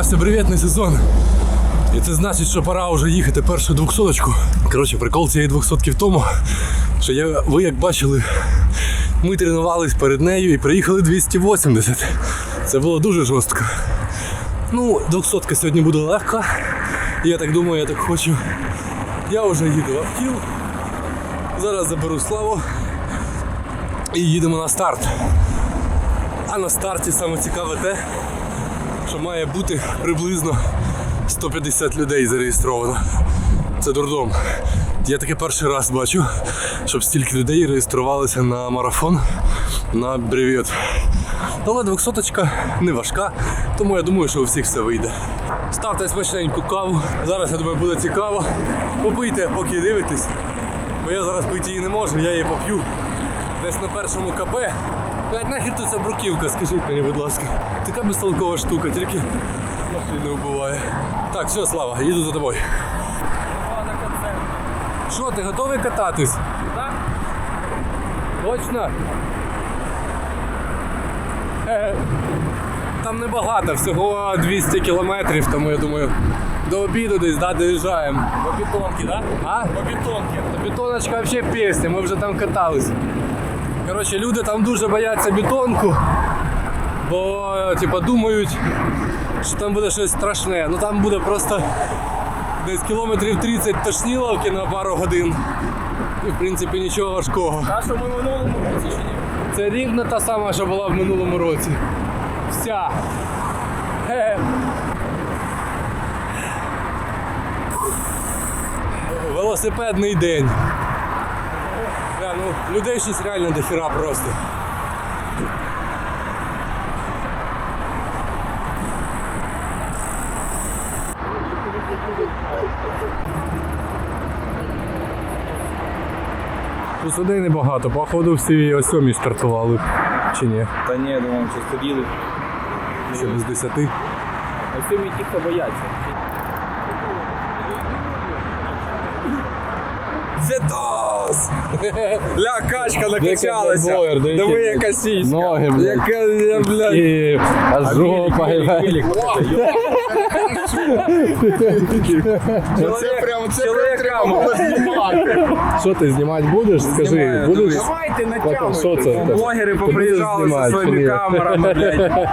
Почався бреветний сезон. І це значить, що пора вже їхати першу двохсоточку. Коротше, прикол цієї двохсотки в тому, що я, ви як бачили, ми тренувались перед нею і приїхали 280. Це було дуже жорстко. Ну, двохсотка сьогодні буде легка. Я так думаю, я так хочу. Я вже їду в автіл. Зараз заберу славу і їдемо на старт. А на старті саме цікаве те, що має бути приблизно 150 людей зареєстровано. Це дурдом. Я таке перший раз бачу, щоб стільки людей реєструвалися на марафон на бревет. Але двохсоточка не важка, тому я думаю, що у всіх все вийде. Ставте смачненьку каву. Зараз я думаю, буде цікаво. Попийте, поки дивитесь. Бо я зараз пити її не можу, я її поп'ю десь на першому КП. Блять, нахер тут ця бруківка, скажіть мені, будь ласка. Така безтолкова штука, тільки не вбиває. Так, все, Слава, їду за тобою. Що, ти готовий кататись? Так. Точно? Е, Там небагато, всього 200 кілометрів, тому я думаю, до обіду десь да, доїжджаємо. По бетонке, да? А? По бетонке. Бетоночка взагалі пісня, ми вже там катались. Коротше, люди там дуже бояться бетонку, бо типа, думають, що там буде щось страшне. Ну там буде просто десь кілометрів 30 тошніловки на пару годин. І в принципі нічого важкого. Та, що ми в минулому році чи ні? Це рівно та сама, що була в минулому році. Вся. Хе. Велосипедний день. Бля, ну, людей щось реально дохера просто. Тут людей небагато, походу всі о сьомій стартували. Чи ні? Та ні, я думаю, що сиділи. Ще без десяти. Ось тим ті, хто бояться. Вітос! Ля, качка накачалася. Диви, яка сіська. Ноги, блядь. Яка, я, блядь. І аж жопа, блядь. Це прямо, це прямо треба було знімати. Що ти знімати будеш? Скажи, будеш? Давайте на Потім, що? Блогери поприїжджали зі своїми камерами, блядь.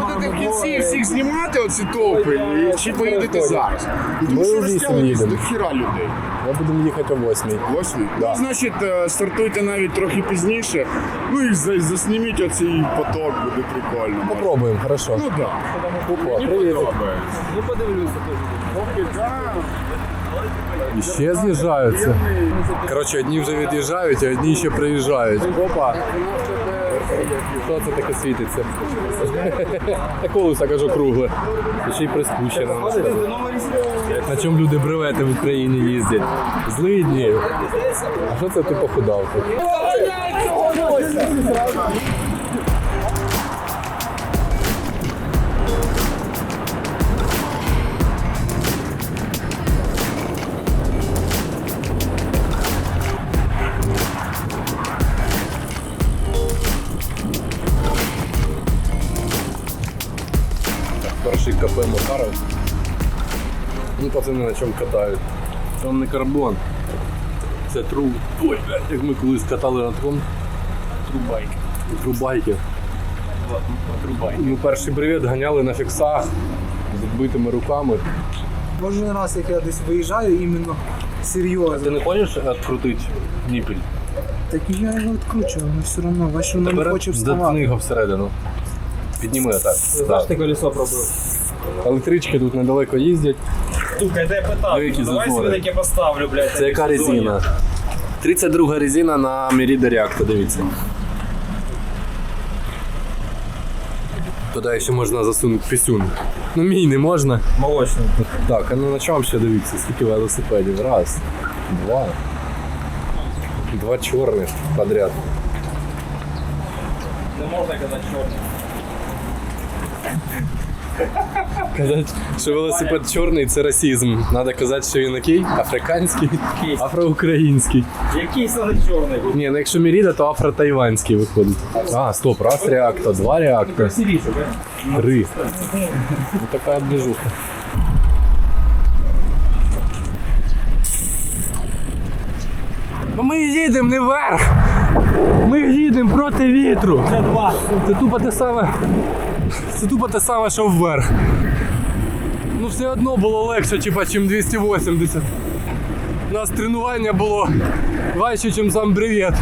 Будете в кінці всіх знімати оці топи, чи поїдете зараз? Тому що їдемо. до хіра людей. Ми будемо їхати о восьмій. Восьмі? Ну, значить, е, стартуйте навіть трохи пізніше. Ну і за- засніміть оцей поток, буде прикольно. Попробуємо, хорошо. Ну так. Опа, привіт. Ну подивлюся теж. І ще з'їжджаються. Коротше, одні вже від'їжджають, а одні ще приїжджають. Опа. Що це таке світиться? Та колеса, кажу, кругле. І ще й приспущено. На чому люди бревети в Україні їздять? Злидні. А що це ти похудав Перший КП Макаров. Ну, пацани на чому катають. Там не карбон. Це тру. Ой, блядь, як ми колись катали на такому. Трубайки. Трубайки. Трубайки. Ми перший привіт ганяли на фіксах з відбитими руками. Кожен раз, як я десь виїжджаю, іменно серйозно. А Ти не хочеш відкрутити ніпіль? Так я його відкручую, але все одно, бачу, воно не хоче вставати. його всередину. Підніми так. Знаєш, ти колесо пробив? Електрички тут недалеко їздять. Тука, тебе питав. Які Давай зазори. собі таке поставлю, блядь. Це яка резина? 32 резина на Merida React, дивіться. Туди ще можна засунути пісюн. Ну мій не можна. Молочний. Так, а ну на чому ще дивіться, скільки велосипедів? Раз, два. Два чорних подряд. Не можна казати чорний. Казати, що велосипед чорний це расізм. Треба казати, що він який? Африканський, афроукраїнський. Якийсь але чорний. Ні, ну якщо Міріда, то афро-тайванський виходить. А, стоп, раз реактор, два бля. три. Ну, така движуха. Ну ми їдемо не вверх. Ми їдемо проти вітру. Це два. Це тупо те саме. Це тупо те саме, що вверх. Ну все одно було легше, типа, чим 280. У нас тренування було важче, ніж сам бревет.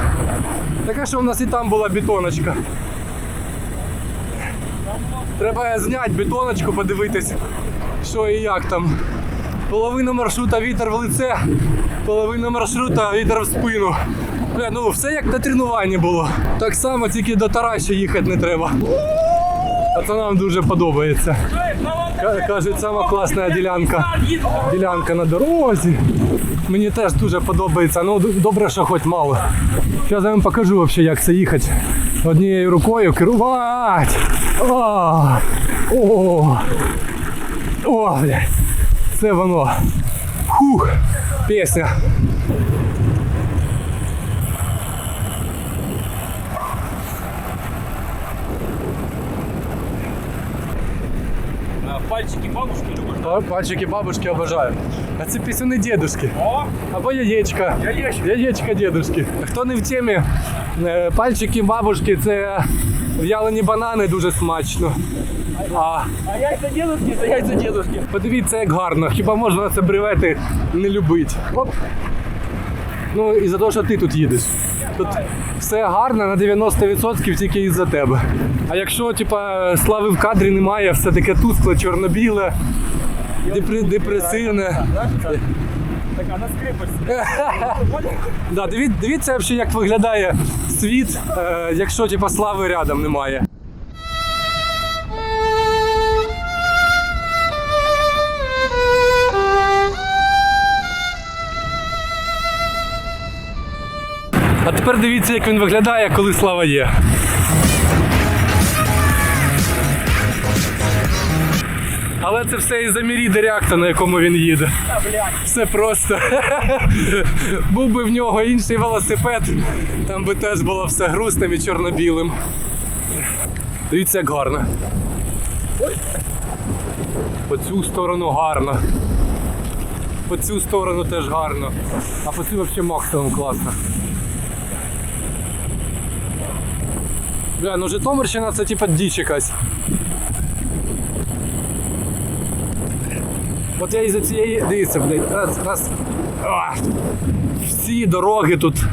Така що в нас і там була бетоночка. Треба зняти бетоночку, подивитись, що і як там. Половина маршрута вітер в лице, половина маршрута вітер в спину. Бля, ну все як на тренуванні було. Так само, тільки до Тараща їхати не треба. Пацанам дуже подобається. Ка- Кажуть, сама класна ділянка. Ділянка на дорозі. Мені теж дуже подобається. Ну, добре, що хоч мало. Зараз я вам покажу вообще, як це їхати. Однією рукою керувати. О, о, о, блядь. Це воно. Фух, пісня. Пальчики бабушки любиш? А, Пальчики бабушки обожаю. А це пісюни дідушки. О, Або яєчка. Яєчка. Яєчка дідушки. Хто не в темі, е, пальчики бабушки це в'ялені банани дуже смачно. А а яйця дідушки, це яйця дідушки. подивіться, як гарно. Хіба можна це бревети не любити? Оп. Ну і за те, що ти тут їдеш. Тут все гарно на 90% тільки із-за тебе. А якщо типа слави в кадрі немає, все таке тускле, чорно-біле, депре- депресивне. Така на скрипочці. Дивіться, як виглядає світ, е, якщо типа слави рядом немає. Дивіться, як він виглядає, коли слава є. Але це все із-за Міріди реакта, на якому він їде. Все просто. Був би в нього інший велосипед, там би теж було все грустним і чорно-білим. Дивіться, як гарно. По цю сторону гарно. По цю сторону теж гарно. А по цю взагалі максимум класно. Бля, ну Житомирщина це типа діч якась. От я із-за цієї. Дивіться, блядь, раз, раз. А! Всі дороги тут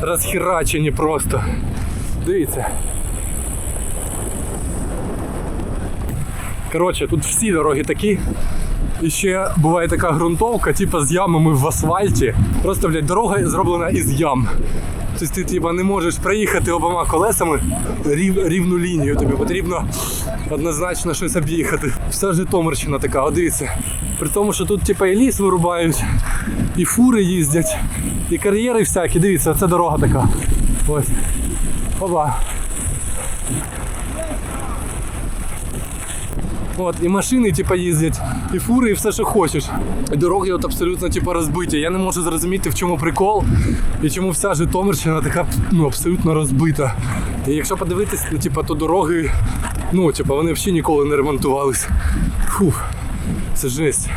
розхерачені просто. Дивіться. Коротше, тут всі дороги такі. І ще буває така ґрунтовка, типу з ямами в асфальті. Просто, блядь, дорога зроблена із ям. Тобто ти типа, не можеш проїхати обома колесами рів, рівну лінію. Тобі потрібно однозначно щось об'їхати. Вся Житомирщина така, о, дивіться. При тому, що тут типа, і ліс вирубають, і фури їздять, і кар'єри всякі. Дивіться, це дорога така. Ось. Опа. От, і машини, типа, їздять, і фури, і все, що хочеш. І дороги от абсолютно типа, розбиті. Я не можу зрозуміти, в чому прикол і чому вся Житомирщина така ну, абсолютно розбита. І якщо подивитись, ну, типа, то дороги, ну, типа, вони взагалі ніколи не ремонтувались. Фух, це жесть.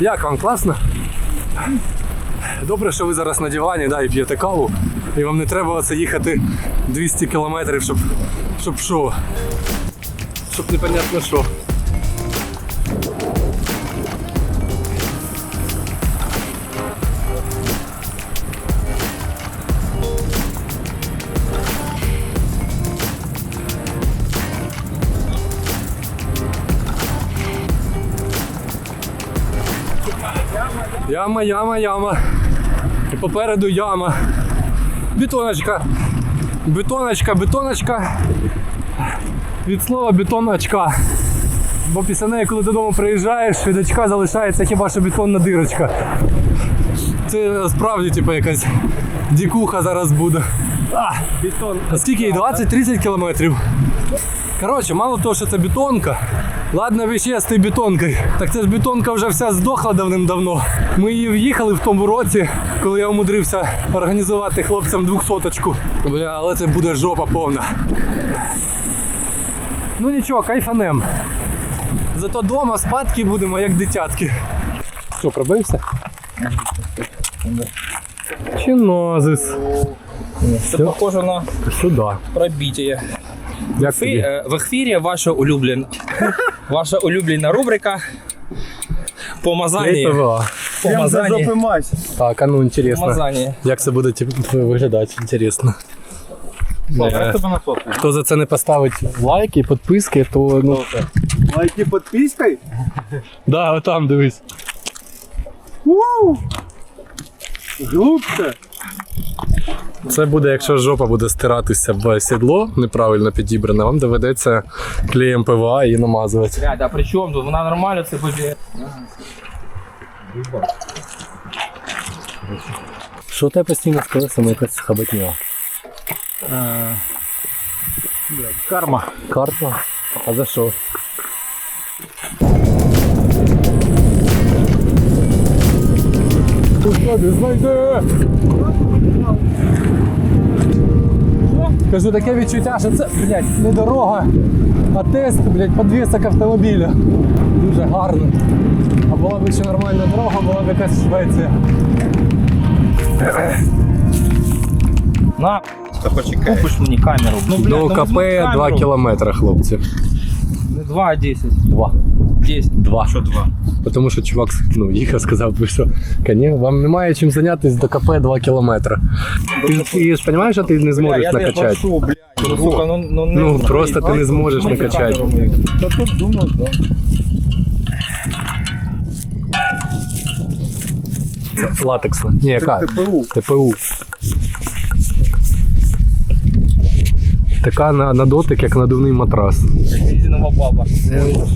Як вам класно? Добре, що ви зараз на дивані да, і п'єте каву, і вам не треба оце їхати 200 кілометрів, щоб, щоб що? Щоб непонятно що. Яма, яма, яма. І попереду яма. Бетоночка. Бетоночка, бетоночка. Від слова бетоночка. Бо після неї, коли додому приїжджаєш, від очка залишається хіба що бетонна дирочка. Це справді типу, якась дікуха зараз буде. Бетон. Скільки їй? 20-30 кілометрів. Коротше, мало того, що це бетонка. Ладно, тією бетонкою. Так це ж бетонка вже вся здохла давним-давно. Ми її в'їхали в тому році, коли я умудрився організувати хлопцям двохсоточку. Бля, але це буде жопа повна. Ну нічого, кайфанем. Зато вдома спадки будемо, як дитятки. Що, пробився? Чинозис. Це похоже на Сюди. пробиття. В ефірі ваша улюблена, ваша улюблена рубрика Помазання. Помазання. Так, а ну інтересно. Помазання. Як це буде виглядати, інтересно. Е, Хто за це не поставить лайки, підписки, то ну. Лайки підпиской? Да, отам дивись. Глубже. Це буде, якщо жопа буде стиратися в сідло неправильно підібране, вам доведеться клеєм ПВА її намазувати. Блядь, а при чому тут? Вона нормально це буде. Що тебе постійно з колесами якась хабатня? Карма. Карта? А за що? Не знайде! Кажу, таке відчуття, що це, блядь, не дорога, а тест, блядь, подвісок автомобіля. Дуже гарно. А була б ще нормальна дорога, була б якась Швеція. На, почекай. Купиш мені камеру. Ну, блядь, До ну, КП візьми 2 камеру. кілометри, хлопці. Не 2, а 10. 2. 10. Два. Що 2? Тому що чувак ну, їхав, сказав, що, коні, вам немає чим зайнятися до КП 2 кілометри. Ти, ж- ти ж розумієш, що ти не зможеш я накачати. прошу, блядь. Ну, сука, ну, ну, не Ну, знаю. просто ти не зможеш Ну, накачати. Та тут думав, да. Латексна. Ні, яка? ТПУ. ТПУ. Така на, на дотик, як надувний матрас. Резинова баба.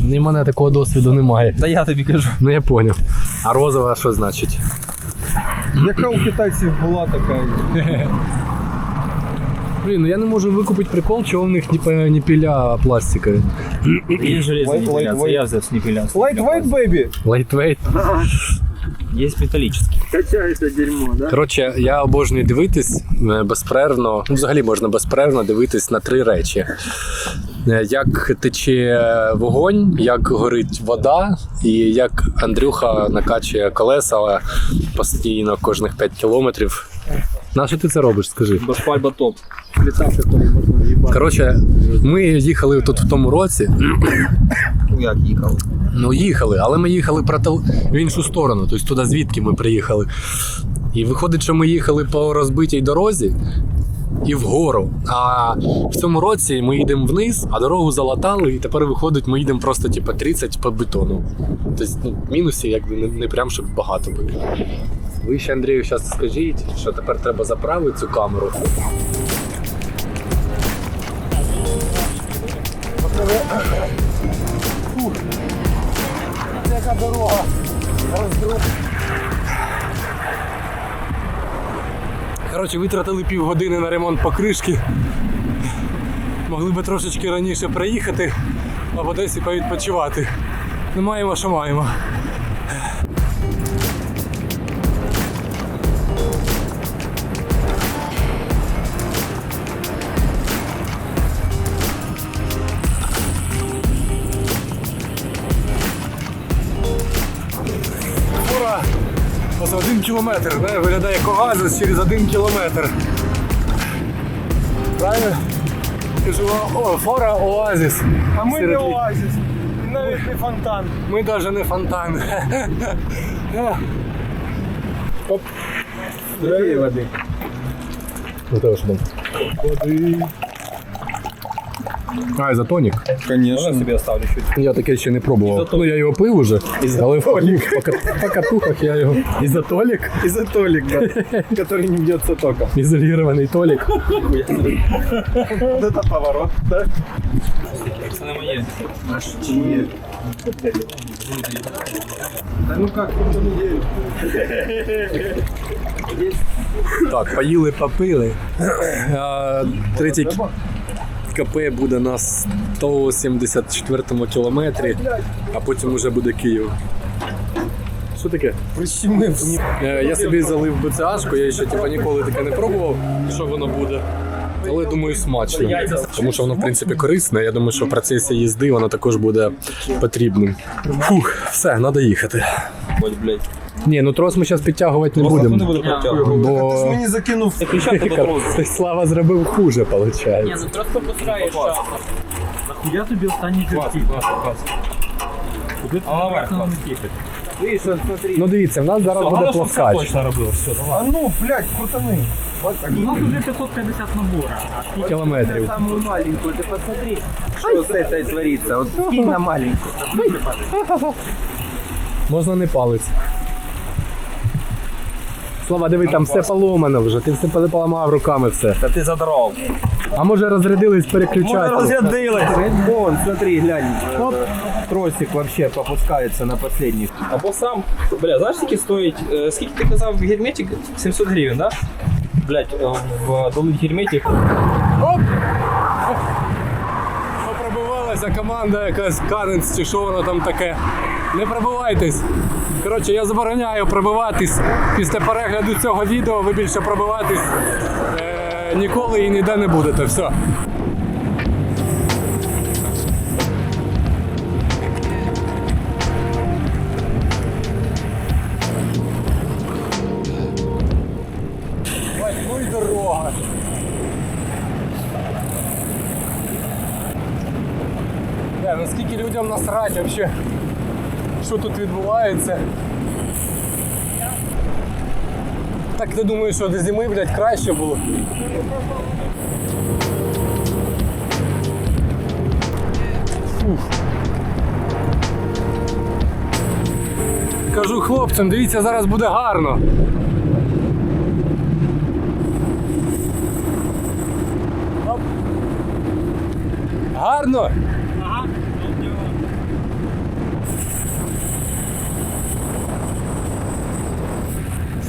Ні, в мене такого досвіду немає. Та я тобі кажу. Ну я поняв. А розова що значить? Яка у китайців була така? Блін, ну я не можу викупити прикол, чого в них не, пе- не піля пластикові. Є Лайт, лайт, ніпіляція, лайт. я взяв з ніпіляцію. Lightweight, baby. Лайтвейт. Є металічний. Качається дерьмо, да? Коротше, я обожнюю дивитись е, безперервно. Ну, взагалі можна безперервно дивитись на три речі: Е, як тече вогонь, як горить вода, і як Андрюха накачує колеса постійно кожних 5 кілометрів. На що ти це робиш? Скажи. Башпальба топ. Коротше, ми їхали тут в тому році. Ну як їхав? Ну, їхали, але ми їхали в іншу сторону, тобто туди, звідки ми приїхали. І виходить, що ми їхали по розбитій дорозі і вгору. А в цьому році ми їдемо вниз, а дорогу залатали, і тепер виходить, ми їдемо просто типу, 30 по бетону. Тобто ну, мінусів якби не, не прям щоб багато було. Ви ще Андрію зараз скажіть, що тепер треба заправити цю камеру. Яка дорога? Коротше, витратили півгодини на ремонт покришки. Могли би трошечки раніше приїхати, а в Одесі повідпочивати. Ну маємо, що маємо. Кілометр, не? виглядає як оазис через один кілометр. Правильно? Кажу, о, фора оазис. А ми не оазіс. І навіть не фонтан. Ми навіть не фонтан. Оп. Здраві води. Ну, що там. Води. А, ізотонік. Можна собі оставлю чуть. Я таке ще не пробував. Ну, я його пив уже, але в по, кат- по катухах я його. Ізотолік. Ізотолік, да. Который не б'ється током. Ізолірований толік. Вот это поворот, да? Це не моє. Так, поїли, попили. А, Третій КП буде на 174 кілометрі, а потім уже буде Київ. Що таке? Прищемив. Я собі залив БЦАшку, я ще типу, ніколи таке не пробував, що воно буде. Але думаю, смачно. Тому що воно, в принципі, корисне. Я думаю, що в процесі їзди воно також буде потрібним. Фух, все, треба їхати. Блядь. Ні, ну трос ми зараз підтягувати не Просто не будемо. буду протягувати. Бо Мені закинув. Ти кричав по дорозі. Слава зробив хуже, виходить. Ні, ну просто посираєш шаху. Я тобі останній Клас, клас, клас. А наверх клас. Ну дивіться, в нас зараз буде Головне, щоб це плоскач. точно робив. Все, давай. А ну, блядь, крутани. У нас уже 550 набора. Кілометрів. Самую маленькую, ты посмотри, что с этой творится. Вот скинь на маленькую. Можна не палець. Слава, диви, там все поломано вже, ти все поламав руками все. Та ти задрав. А може розрядились переключатель? Розрядилась. Вон, смотри, глянь. Оп. Тросик вообще попускается на последних. Або сам, бля, знаєш, скільки стоїть, е, скільки ти казав герметик? 700 гривень, да? Блять, в долин герметик. Пробивалася команда якась Каренс чи що воно там таке. Не пробивайтесь. Коротше, я забороняю пробиватись. Після перегляду цього відео ви більше пробиватись е, ніколи і ніде не будете. Все. Ну і дорога. Не, наскільки людям насрать вообще, що тут відбувається. Так ти думаєш, що до зими, блядь, краще було? Фух. Кажу хлопцям, дивіться, зараз буде гарно. Гарно?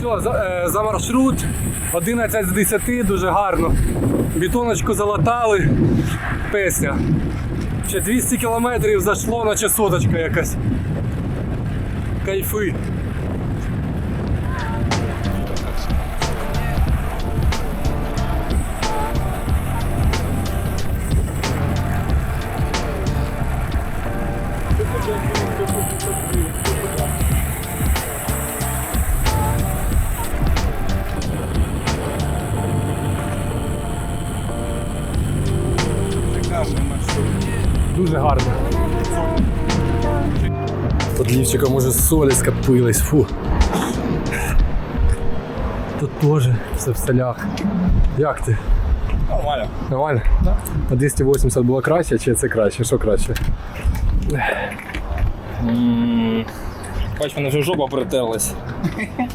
Все, за, е, за маршрут 11 з 10, дуже гарно. Бетоночку залатали. Песня. Ще 200 кілометрів зайшло, наче соточка якась. Кайфи. Солі скопились, фу. Тут теж все в солях. Як ти? Нормально. Нормально? А 280 було краще, чи це краще? Що краще? Бач, мене вже жопа притерлась.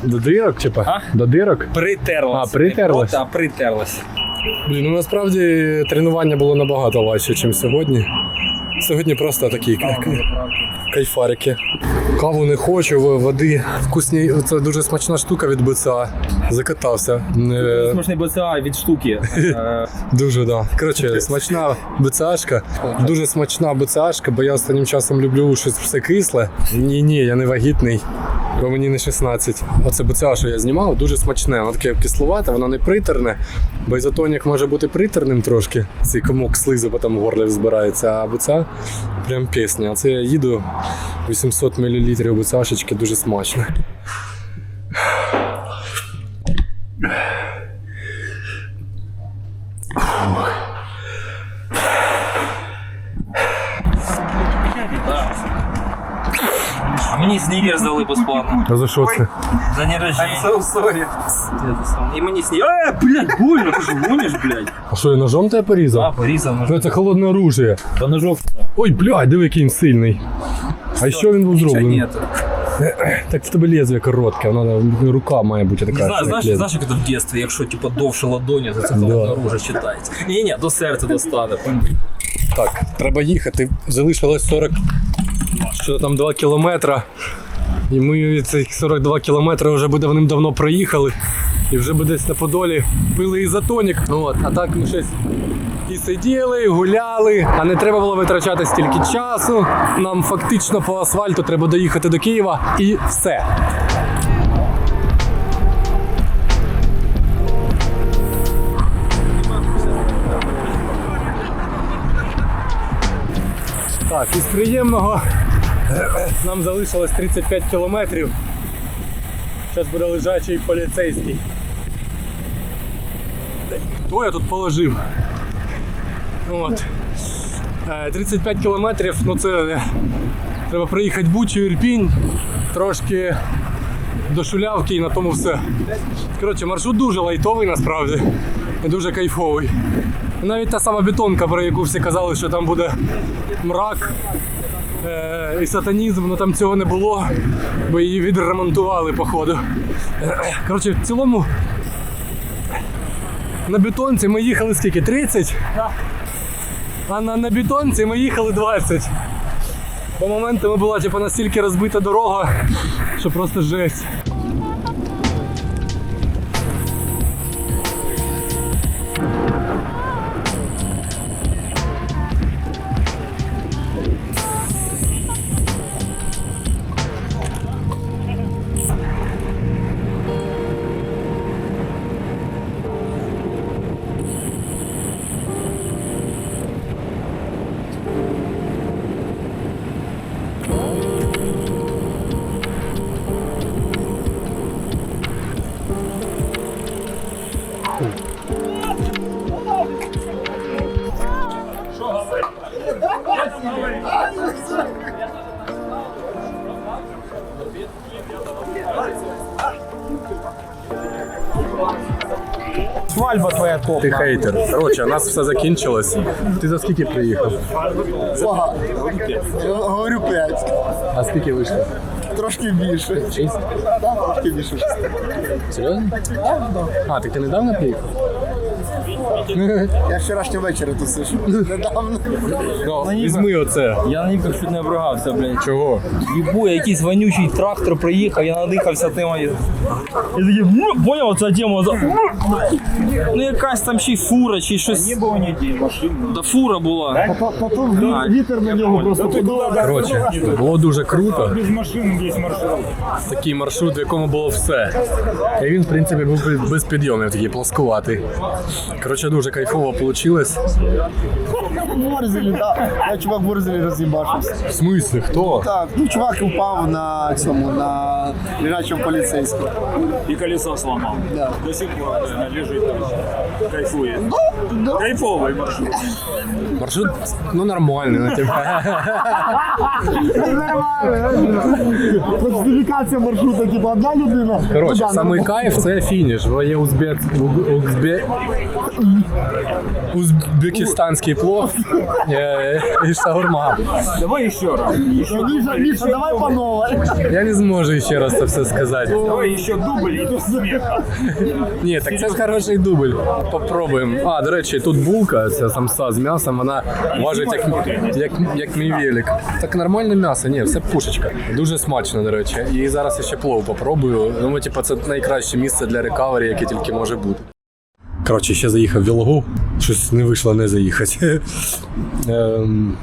До дирок чи па? А? До дирок? Притерлась. А, притерлась? Не проти, а притерлась. Блін, ну насправді тренування було набагато важче, ніж сьогодні. Сьогодні просто такі кай- кайфарики. Каву не хочу, води вкусні. Це дуже смачна штука від БЦА. Закатався. Е, Смачний БЦА від штуки. Е, Дуже, да. Коротше, смачна БЦАшка. Дуже смачна БЦАшка, бо я останнім часом люблю щось все кисле. Ні, ні, я не вагітний, бо мені не 16. Оце БЦА, що я знімав, дуже смачне. Воно таке кисловате, воно не притерне, бо ізотонік може бути притерним трошки. Цей комок слизу потім в горлі збирається, а БЦА прям пісня. Оце я їду 800 мл БЦАшечки, дуже смачно. А мені снігер здали безплатно. А за що це? За день рождения. I'm so sorry. І мені снігер. Е, блядь, больно, ти що гониш, блядь? А що, я ножом тебе порізав? А, порізав ножом. Ну, це холодне оружие. Та ножом. Ой, блядь, диви, який він сильний. А що він був зроблений? Так в тебе лезвие коротке, воно рука має бути така. Не знаю, знаєш, знаєш, як це в дитинстві, якщо типу, довше ладоні, то це Да. холодне оружие читається. Ні, ні, до серця достане. Так, треба їхати. Залишилось 40, що там 2 кілометра. І ми ці 42 кілометри вже би давним-давно проїхали. І вже би десь на Подолі пили ізотонік. Ну, от, а так ми щось і сиділи, і гуляли, а не треба було витрачати стільки часу. Нам фактично по асфальту треба доїхати до Києва і все. Так, із приємного нам залишилось 35 кілометрів. Зараз буде лежачий поліцейський. Хто я тут положив? От. Е, 35 кілометрів, ну це е, треба проїхати Бучу, Ірпінь, трошки до Шулявки і на тому все. Коротше, маршрут дуже лайтовий насправді. І дуже кайфовий. Навіть та сама бетонка, про яку всі казали, що там буде мрак е, і сатанізм, ну там цього не було, бо її відремонтували, походу. Е, Коротше, в цілому на бетонці ми їхали скільки? 30? А на, на бетонці ми їхали 20. По моментами була типу, настільки розбита дорога, що просто жесть. Ти хейтер. Коротше, у нас все закінчилось. Ти за скільки приїхав? Говорю п'ять. А скільки вийшло? Трошки більше. Шість? Да, трошки більше. Серйозно? А, так ти недавно приїхав? Я вчорашнього вечора тут сиджу. Недавно. Ну, візьми оце. Я на ніках чуть не обригався, блядь. Чого? Їбу, якийсь вонючий трактор приїхав, я надихався тим. Я такий, «М, поняв, ця тема. за- Ну якась там ще й фура, чи щось. Не було ніде машин. Да фура була. Потім вітер на нього просто. Коротше, було дуже круто. Без машин весь маршрут. Такий маршрут, в якому було все. І він, в принципі, був без підйомів, такий плоскуватий. Коротше, дуже кайфово вийшло. В Борзелі, так. Я чувак в Борзелі роз'їбавшився. В смислі, хто? Так, ну чувак упав на цьому, на лежачому поліцейському. И колесо сломал. Да. До сих пор наверное, лежит там. Кайфует. Кайфовый маршрут. Маршрут, ну, нормальний. Ну, типу. Класифікація маршруту, типу, одна людина. Коротше, Ну, самий кайф це фініш, бо є узбек, уг- узбе, узбекистанський плов і шаурма. Давай еще раз. Еще, Міша, давай по новой. Я не зможу ще раз це все сказати. давай еще дубль и смеха. Ні, так це хороший дубль. Попробуємо. А, до речі, тут булка, ця самса з м'ясом, вона важить як, як, як мій велик. Так нормальне м'ясо, ні, все пушечка. Дуже смачно, до речі. І зараз я ще плов попробую. Ну, типу, це найкраще місце для рекавері, яке тільки може бути. Коротше, ще заїхав в Вілогу. Щось не вийшло не заїхати. Ем,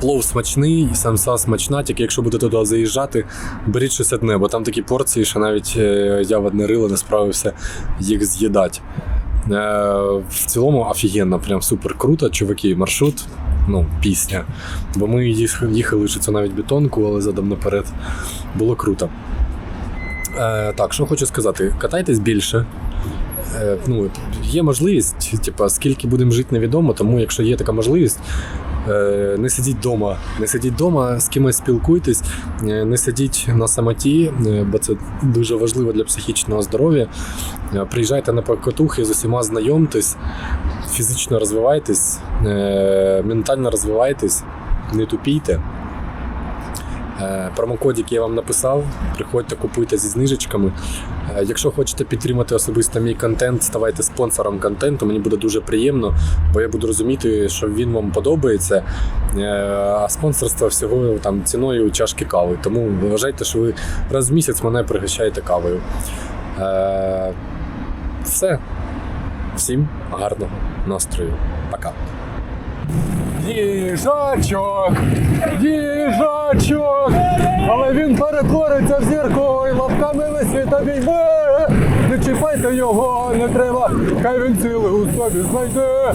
Плов смачний, самса смачна, тільки якщо будете туди заїжджати, беріть щось одне, бо там такі порції, що навіть е, я в одне рило не справився їх з'їдати. Е, В цілому офігенно, прям супер круто. Чуваки, маршрут, ну, пісня. Бо ми їхали, що це навіть бетонку, але задом наперед. Було круто. Е, так, що хочу сказати, катайтесь більше. Е, ну, є можливість, типу, скільки будемо жити, невідомо, тому якщо є така можливість, е, не сидіть вдома. Не сидіть вдома, з кимось спілкуйтесь, е, не сидіть на самоті, бо це дуже важливо для психічного здоров'я. Приїжджайте на покатухи, з усіма знайомтесь, фізично розвивайтесь, ментально розвивайтесь, не тупійте. Е, Промокодик я вам написав. Приходьте, купуйте зі знижечками. Е, Якщо хочете підтримати особисто мій контент, ставайте спонсором контенту. Мені буде дуже приємно, бо я буду розуміти, що він вам подобається. Е, А спонсорство всього там ціною чашки кави. Тому вважайте, що ви раз в місяць мене пригощаєте кавою. Е, Все. Всім гарного настрою. Пока. Їжачок, їжачок, але він перетвориться в зірку і лапками весь світ. Не чіпайте його, не треба, хай він сили у собі знайде.